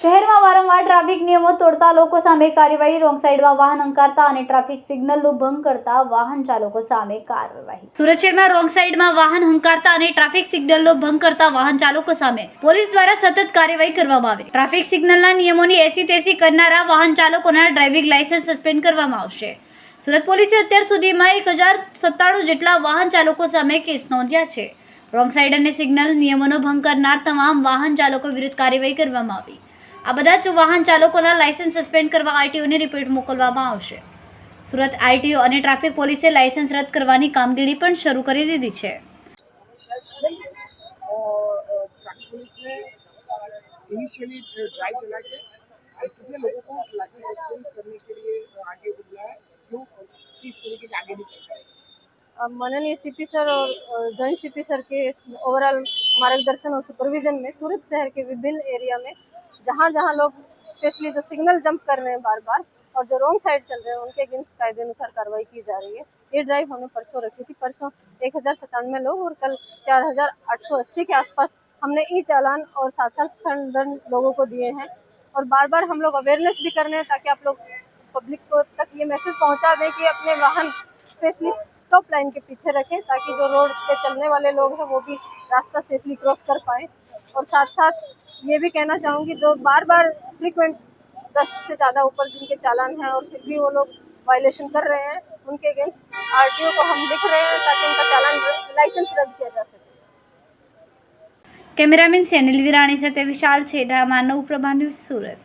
શહેરમાં વારંવાર ટ્રાફિક નિયમો તોડતા લોકો સામે કાર્યવાહી, રોંગ સાઈડમાં વાહન હંકારતા અને ટ્રાફિક સિગ્નલનો ભંગ કરતા વાહન ચાલકો સામે કાર્યવાહી. સુરત શહેરમાં રોંગ સાઈડમાં વાહન હંકારતા અને ટ્રાફિક સિગ્નલનો ભંગ કરતા વાહન ચાલકો સામે પોલીસ દ્વારા સતત કાર્યવાહી કરવામાં આવે. ટ્રાફિક સિગ્નલના નિયમોની એસી તેસી કરનારા વાહન ચાલકોના ડ્રાઇવિંગ લાયસન્સ સસ્પેન્ડ કરવામાં આવશે. સુરત પોલીસે અત્યાર સુધીમાં એક હજાર સત્તાણું જેટલા વાહન ચાલકો સામે કેસ નોંધ્યા છે રોંગ સાઈડ અને સિગ્નલ નિયમોનો ભંગ કરનાર તમામ વાહન ચાલકો વિરુદ્ધ કાર્યવાહી કરવામાં આવી આ બધા જ વાહન ચાલકોના લાયસન્સ સસ્પેન્ડ કરવા આરટીઓને રિપોર્ટ મોકલવામાં આવશે સુરત આરટીઓ અને ટ્રાફિક પોલીસે લાયસન્સ રદ કરવાની કામગીરી પણ શરૂ કરી દીધી છે और ट्रैफिक पुलिस ने इनिशियली ड्राइव चला के और कितने लोगों को लाइसेंस सस्पेंड करने के लिए से भी चल रहा माननीय सीपी सर और जॉइंट सीपी सर के ओवरऑल मार्गदर्शन और सुपरविजन में सूरत शहर के विभिन्न एरिया में जहाँ जहाँ लोग स्पेशली जो सिग्नल जंप कर रहे हैं बार बार और जो रॉन्ग साइड चल रहे हैं, उनके अगेंस्ट कायदे अनुसार कार्रवाई की जा रही है। ये ड्राइव हमने परसों रखी थी। परसों एक हज़ार सतानवे लोग और कल चार हज़ार आठ सौ अस्सी के आसपास हमने ई चालान और सात सात दंड लोगों को दिए हैं और बार बार हम लोग अवेयरनेस भी कर रहे हैं ताकि आप लोग पब्लिक को तक ये मैसेज पहुँचा दें कि अपने वाहन स्पेशली स्टॉप लाइन के पीछे रखें ताकि जो रोड पे चलने वाले लोग हैं वो भी रास्ता सेफली क्रॉस कर पाएँ और साथ साथ ये भी कहना चाहूँगी जो बार बार फ्रिक्वेंट दस से ज़्यादा ऊपर जिनके चालान हैं और फिर भी वो लोग वायलेशन कर रहे हैं उनके अगेंस्ट आर को हम लिख रहे हैं ताकि उनका चालान लाइसेंस रद्द किया जा सके કેમેરામેન સેનિલ વિરાણી સાથે વિશાલ છેડા માનવ પ્રભા ન્યૂઝ સુરત